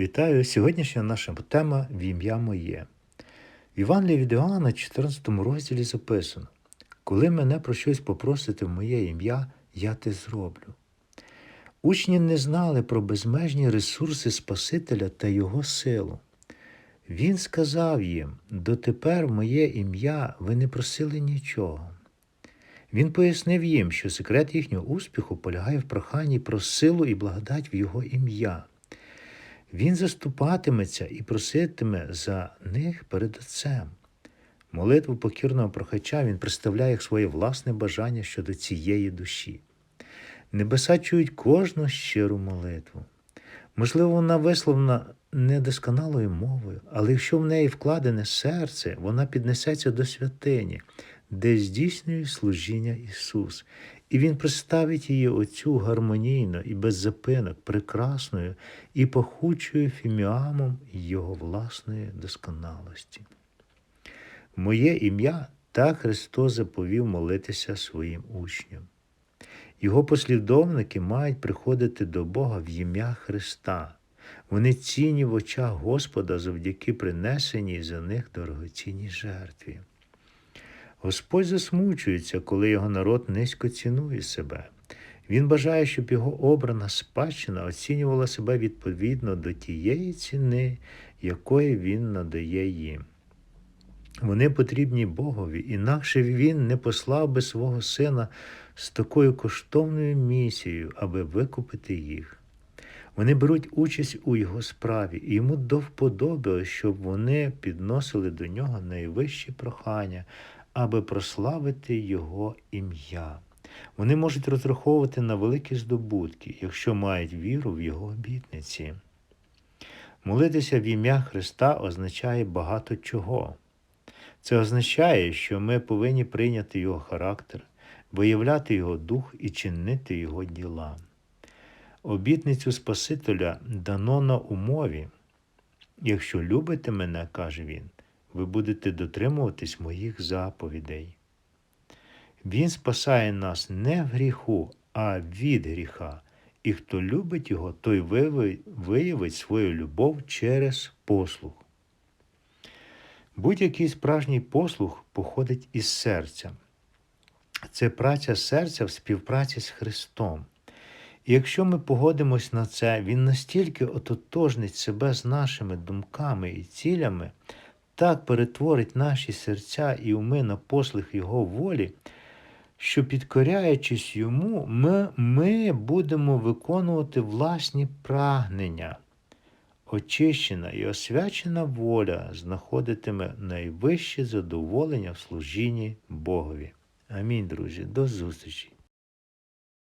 Вітаю! Сьогоднішня наша тема в ім'я моє. В Івангелії від Іоанна, 14 розділі записано: Коли мене про щось попросите в моє ім'я, я те зроблю. Учні не знали про безмежні ресурси Спасителя та Його силу. Він сказав їм: дотепер в моє ім'я ви не просили нічого. Він пояснив їм, що секрет їхнього успіху полягає в проханні про силу і благодать в Його ім'я. Він заступатиметься і проситиме за них перед Отцем. Молитву покірного прохача він представляє як своє власне бажання щодо цієї душі. Небеса чують кожну щиру молитву. Можливо, вона висловлена недосконалою мовою, але якщо в неї вкладене серце, вона піднесеться до святині, де здійснює служіння Ісус, і Він представить її оцю гармонійно і без запинок, прекрасною і пахучою фіміамом Його власної досконалості. Моє ім'я так Христос заповів молитися своїм учням. Його послідовники мають приходити до Бога в ім'я Христа. Вони цінні в очах Господа завдяки принесеній за них дорогоцінній жертві. Господь засмучується, коли його народ низько цінує себе. Він бажає, щоб його обрана спадщина оцінювала себе відповідно до тієї ціни, якої він надає їм. Вони потрібні Богові, інакше він не послав би свого сина з такою коштовною місією, аби викупити їх. Вони беруть участь у його справі, і йому до вподоби, щоб вони підносили до нього найвищі прохання, аби прославити Його ім'я. Вони можуть розраховувати на великі здобутки, якщо мають віру в Його обітниці. Молитися в ім'я Христа означає багато чого. Це означає, що ми повинні прийняти Його характер, виявляти Його дух і чинити Його діла. Обітницю Спасителя дано на умові. Якщо любите мене, каже він, ви будете дотримуватись моїх заповідей. Він спасає нас не в гріху, а від гріха, і хто любить його, той виявить свою любов через послух. Будь-який справжній послух походить із серця. Це праця серця в співпраці з Христом. І якщо ми погодимось на це, Він настільки ототожнить себе з нашими думками і цілями, так перетворить наші серця і уми на послух Його волі, що, підкоряючись йому, ми, ми будемо виконувати власні прагнення. Очищена і освячена воля знаходитиме найвище задоволення в служінні Богові. Амінь, друзі, до зустрічі!